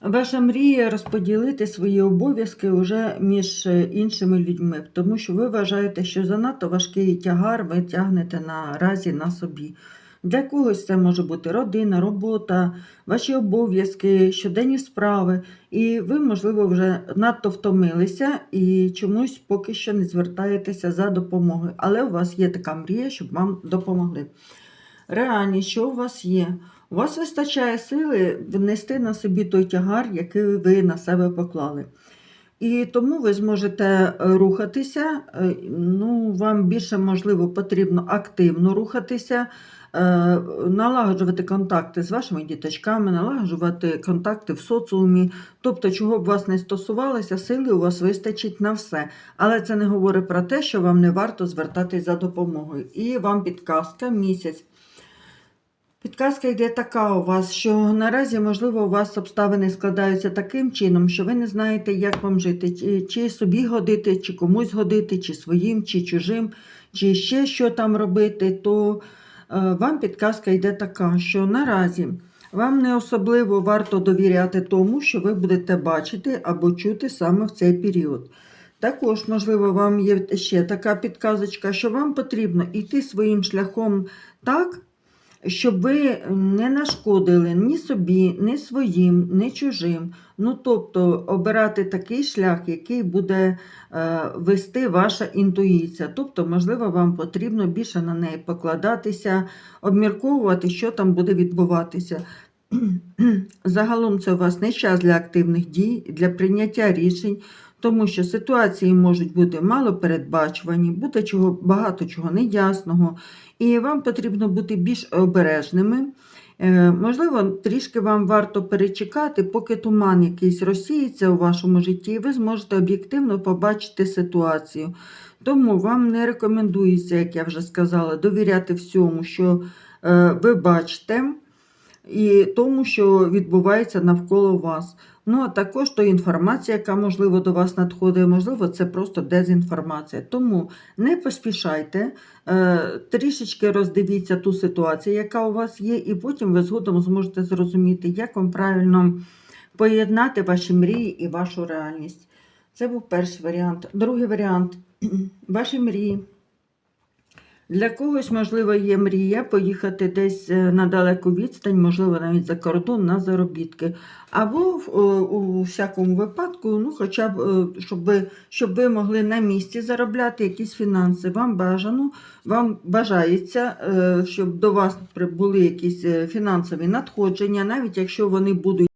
Ваша мрія розподілити свої обов'язки вже між е, іншими людьми, тому що ви вважаєте, що занадто важкий тягар ви тягнете наразі на собі. Для когось це може бути родина, робота, ваші обов'язки, щоденні справи, і ви, можливо, вже надто втомилися і чомусь поки що не звертаєтеся за допомогою. Але у вас є така мрія, щоб вам допомогли. Реальність, що у вас є? У вас вистачає сили внести на собі той тягар, який ви на себе поклали. І тому ви зможете е, рухатися. е, Ну, вам більше, можливо, потрібно активно рухатися, е, налагоджувати контакти з вашими діточками, налагоджувати контакти в соціумі. Тобто, чого б вас не стосувалося, сили у вас вистачить на все. Але це не говорить про те, що вам не варто звертатись за допомогою. І вам підказка місяць. Підказка йде така у вас, що наразі, можливо, у вас обставини складаються таким чином, що ви не знаєте, як вам жити, чи, собі годити, чи комусь годити, чи своїм, чи чужим, чи ще що там робити, то е, вам підказка йде така, що наразі вам не особливо варто довіряти тому, що ви будете бачити або чути саме в цей період. Також, можливо, вам є ще така підказочка, що вам потрібно йти своїм шляхом так, щоб ви не нашкодили ні собі, ні своїм, ні чужим. Ну, тобто обирати такий шлях, який буде е, вести ваша інтуїція. Тобто, можливо, вам потрібно більше на неї покладатися, обмірковувати, що там буде відбуватися. Загалом це у вас не час для активних дій, для прийняття рішень, тому що ситуації можуть бути малопередбачувані, буде чого, багато чого неясного, і вам потрібно бути більш обережними. Е, Можливо, трішки вам варто перечекати, поки туман якийсь розсіється у вашому житті, і ви зможете об'єктивно побачити ситуацію. Тому вам не рекомендується, як я вже сказала, довіряти всьому, що е, ви бачите, і тому, що відбувається навколо вас. Ну, а також то інформація, яка, можливо, до вас надходить, можливо, це просто дезінформація. Тому не поспішайте, е, трішечки роздивіться ту ситуацію, яка у вас є, і потім ви згодом зможете зрозуміти, як вам правильно поєднати ваші мрії і вашу реальність. Це був перший варіант. Другий варіант ваші мрії. Для когось, можливо, є мрія поїхати десь е, на далеку відстань, можливо, навіть за кордон на заробітки. Або о, у всякому випадку, ну, хоча б, е, щоб ви, щоб ви могли на місці заробляти якісь фінанси. Вам бажано, вам бажається, е, щоб до вас прибули якісь е, фінансові надходження, навіть якщо вони будуть.